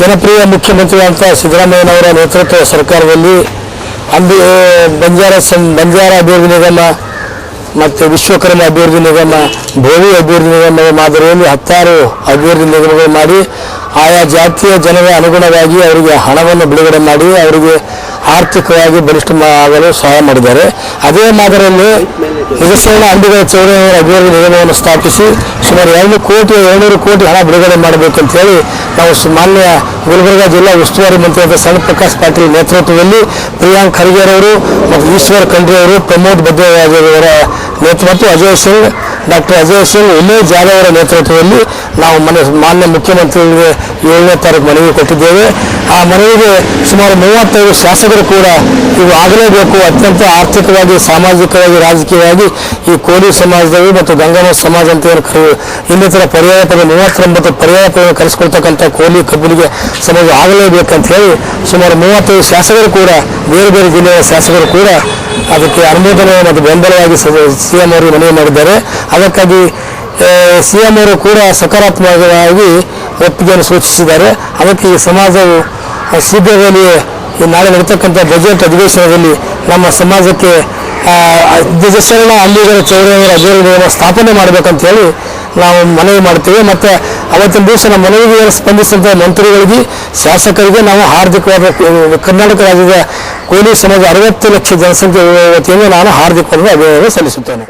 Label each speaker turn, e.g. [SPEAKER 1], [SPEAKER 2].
[SPEAKER 1] ಜನಪ್ರಿಯ ಮುಖ್ಯಮಂತ್ರಿಯಾದಂಥ ಸಿದ್ದರಾಮಯ್ಯನವರ ನೇತೃತ್ವ ಸರ್ಕಾರದಲ್ಲಿ ಅಂಬಿ, ಬಂಜಾರ ಸಂ, ಬಂಜಾರ ಅಭಿವೃದ್ಧಿ ನಿಗಮ ಮತ್ತು ವಿಶ್ವಕರ್ಮ ಅಭಿವೃದ್ಧಿ ನಿಗಮ, ಭೋವಿ ಅಭಿವೃದ್ಧಿ ನಿಗಮ ಮಾದರಿಯಲ್ಲಿ ಹತ್ತಾರು ಅಭಿವೃದ್ಧಿ ನಿಗಮಗಳು ಮಾಡಿ ಆಯಾ ಜಾತಿಯ ಜನರ ಅನುಗುಣವಾಗಿ ಅವರಿಗೆ ಹಣವನ್ನು ಬಿಡುಗಡೆ ಮಾಡಿ ಅವರಿಗೆ ಆರ್ಥಿಕವಾಗಿ ಬಲಿಷ್ಠ ಆಗಲು ಸಹಾಯ ಮಾಡಿದ್ದಾರೆ. ಅದೇ ಮಾದರಿಯಲ್ಲಿ ನಿಜಸೇನ ಅಂಬಿಗರ ಚೌಡಯ್ಯನವರ ಅಭಿವೃದ್ಧಿ ನಿಗಮವನ್ನು ಸ್ಥಾಪಿಸಿ ಸುಮಾರು ಎರಡು ಕೋಟಿ, ಎರಡುನೂರು ಕೋಟಿ ಹಣ ಬಿಡುಗಡೆ ಮಾಡಬೇಕು ಅಂತ ಹೇಳಿ ನಾವು ಮಾನ್ಯ ಗುಲ್ಬರ್ಗ ಜಿಲ್ಲಾ ಉಸ್ತುವಾರಿ ಮಂತ್ರಿಯಾದ ಸಣ್ಣ ಪ್ರಕಾಶ್ ಪಾಟೀಲ್ ನೇತೃತ್ವದಲ್ಲಿ ಪ್ರಿಯಾಂಕ್ ಖರ್ಗೆರವರು ಮತ್ತು ಈಶ್ವರ್ ಖಂಡ್ರೆ ಅವರು ಪ್ರಮೋದ್ ಭದ್ರರಾಜಯವರ ನೇತೃತ್ವ ಅಜಯ್ ಸಿಂಗ್, ಡಾಕ್ಟರ್ ಅಜಯ್ ಸಿಂಗ್, ಉಮೇಶ್ ಜಾಧವ್ ಅವರ ನೇತೃತ್ವದಲ್ಲಿ ನಾವು ಮನೆ ಮಾನ್ಯ ಮುಖ್ಯಮಂತ್ರಿಗಳಿಗೆ ಏಳನೇ ತಾರೀಕು ಮನವಿ ಕೊಟ್ಟಿದ್ದೇವೆ. ಆ ಮನವಿಗೆ ಸುಮಾರು ಮೂವತ್ತೈದು ಶಾಸಕರು ಕೂಡ ಇವು ಆಗಲೇಬೇಕು. ಅತ್ಯಂತ ಆರ್ಥಿಕವಾಗಿ, ಸಾಮಾಜಿಕವಾಗಿ, ರಾಜಕೀಯವಾಗಿ ಈ ಕೋಲಿ ಸಮಾಜದಲ್ಲಿ ಮತ್ತು ಗಂಗಮ ಸಮಾಜ ಅಂತ ಏನು ಕರೆಯುವ ಇನ್ನಿತರ ಪರ್ಯಾಯ ಪದ, ಮೂವತ್ತೊಂಬತ್ತು ಪರ್ಯಾಯ ಪದವನ್ನು ಕರೆಸಿಕೊಳ್ತಕ್ಕಂಥ ಕೋಲಿ ಕಬ್ಬಲಿಗೆ ಸಮಾಜ ಆಗಲೇಬೇಕಂತ ಹೇಳಿ ಸುಮಾರು ಮೂವತ್ತೈದು ಶಾಸಕರು ಕೂಡ, ಬೇರೆ ಬೇರೆ ಜಿಲ್ಲೆಯ ಶಾಸಕರು ಕೂಡ ಅದಕ್ಕೆ ಅನುಮೋದನೆ ಮತ್ತು ಬೆಂಬಲವಾಗಿ ಸಿ ಎಂ ಅವರು ಮನವಿ ಮಾಡಿದ್ದಾರೆ. ಅದಕ್ಕಾಗಿ ಸಿ ಎಂ ಅವರು ಕೂಡ ಸಕಾರಾತ್ಮಕವಾಗಿ ಒಪ್ಪಿಗೆಯನ್ನು ಸೂಚಿಸಿದ್ದಾರೆ. ಅದಕ್ಕೆ ಈ ಸಮಾಜವು ಶೀಘ್ರದಲ್ಲಿ ನಾಳೆ ನಡೀತಕ್ಕಂಥ ಬಜೆಟ್ ಅಧಿವೇಶನದಲ್ಲಿ ನಮ್ಮ ಸಮಾಜಕ್ಕೆ ಧ್ವಜಶರಣ ಅಲ್ಲಿಗರ ಚೌರ ಅಭಿವೃದ್ಧಿಯನ್ನು ಸ್ಥಾಪನೆ ಮಾಡಬೇಕಂತ ಹೇಳಿ ನಾವು ಮನವಿ ಮಾಡ್ತೇವೆ. ಮತ್ತು ಅವತ್ತಿನ ದಿವಸ ನಮ್ಮ ಮನವಿಗೆ ಸ್ಪಂದಿಸಿದಂಥ ಮಂತ್ರಿಗಳಿಗೆ, ಶಾಸಕರಿಗೆ ನಾವು ಹಾರ್ದಿಕವಾದ ಕರ್ನಾಟಕ ರಾಜ್ಯದ ಕೋಲಿ ಸಮಾಜ ಅರವತ್ತು ಲಕ್ಷ ಜನಸಂಖ್ಯೆ ವತಿಯಿಂದ ನಾನು ಹಾರ್ದಿಕವಾಗಿ ಅಭಿನಂದನೆ ಸಲ್ಲಿಸುತ್ತೇನೆ.